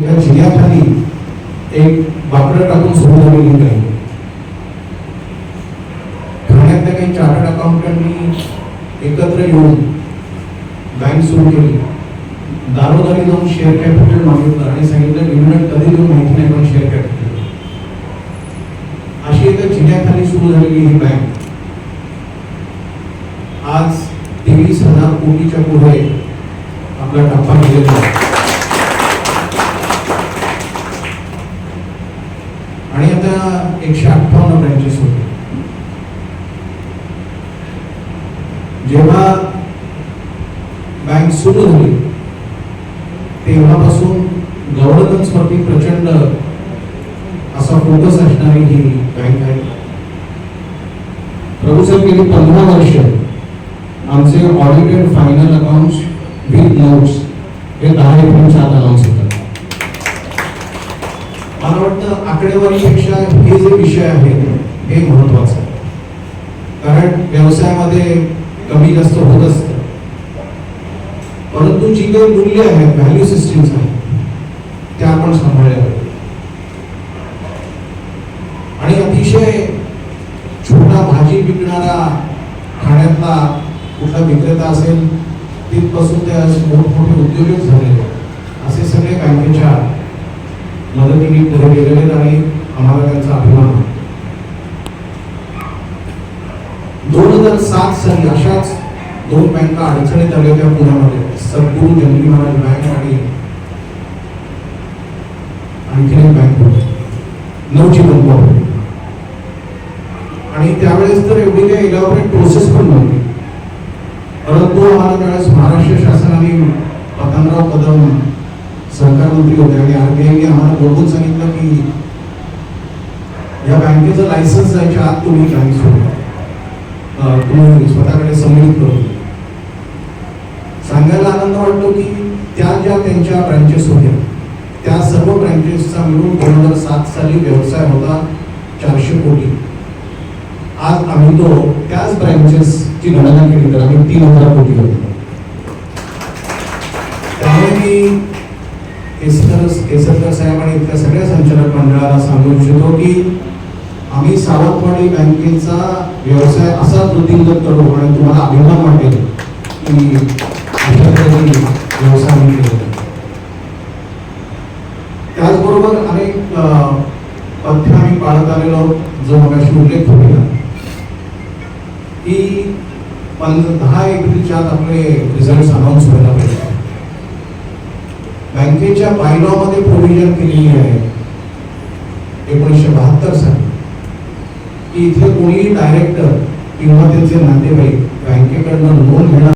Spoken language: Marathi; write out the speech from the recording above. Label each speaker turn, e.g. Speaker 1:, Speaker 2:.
Speaker 1: या जिल्ह्याखाली एक बाकडं टाकून सुरू झालेली नाही ठाण्यातल्या काही चार्टर्ड अकाउंटंटनी एकत्र येऊन बँक सुरू केली. दारोदारी जाऊन शेअर कॅपिटल मागितलं आणि सांगितलं डिव्हिडंड कधी देऊन माहिती नाही पण शेअर कॅपिटल अशी एका जिल्ह्याखाली सुरू झालेली ही बँक. आज तेवीस हजार कोटीच्या पुढे आपला टप्पा गेलेला आहे. आणि एकशे अठ्ठावन्न ब्रँचेस होते जेव्हा बँक सुरू झाली तेव्हापासून गव्हर्नन्स वरती प्रचंड असा फोकस असणारी ही बँक आहे. प्रभू सर गेली पंधरा वर्ष आमचे audited final account with notes हे दहा एप्रिलच्या आत अनाऊन्स होते. वाटतं आकडेवारीपेक्षा हे जे विषय आहे हे महत्वाचं आहे. कारण व्यवसायामध्ये कमी जास्त होत असतं. परंतु जी काही मूल्य आहेत व्हॅल्यू सिस्टीम्स आहेत त्या आपण सांभाळल्या पाहिजे. आणि अतिशय छोटा भाजी विकणारा खाण्यातला कुठला विक्रेता असेल तिथपासून ते मोठमोठे उद्योजक झालेले असे सगळे बँकेच्या मदतीने पुढे गेलेले नाही आम्हाला त्यांचा अभिमान दोन हजार सात साली अशाच दोन बँका अडचणीत आल्या होत्या पुण्यामध्ये. सद्गुरू जंगली महाराज बँक आणि आणखीन एक बँक होती. नऊची बंद होती. आणि त्यावेळेस तर एवढी काही इलॉबरेट प्रोसेस पण नव्हती. परंतु आम्हाला मंत्री होते आणि आरबीआयने आम्हाला बोलून सांगितलं की या बँकेचं लायसन्स जायच्या आत तुम्ही बँक सोडा तुम्ही म्हणजे स्वतःकडे सम्मिलित करून सांगायला आनंद वाटतो की त्या ज्या त्यांच्या ब्रँचेस होत्या त्या सर्व ब्रँचेसचा मिळून दोन हजार सात साली व्यवसाय होता चारशे कोटी. आज आम्ही तो त्याच ब्रँचेसची गणना केली तर आम्ही तीन हजार कोटी होतो त्यामुळे मी केसरकर केसरकर साहेब आणि इथल्या सगळ्या संचालक मंडळाला सांगू इच्छितो की आम्ही सावंतवाडी बँकेचा व्यवसाय असाच वृद्धिंगत करू आणि तुम्हाला अभिमान वाटेल की अशा व्यवसाय त्याचबरोबर अनेक पथ्य आम्ही पाळत आलेलो जो मगाशी उल्लेख होईल की पण दहा एप्रिलच्या आत आपले रिझल्ट अनाऊन्स व्हायला पाहिजे. बँकेच्या बायलॉमध्ये प्रोव्हिजन केलेली आहे. एकोणीसशे बहात्तर साली. की इथे कोणी डायरेक्टर किंवा त्यांचे नातेवाईक बँकेकडनं लोन घेणार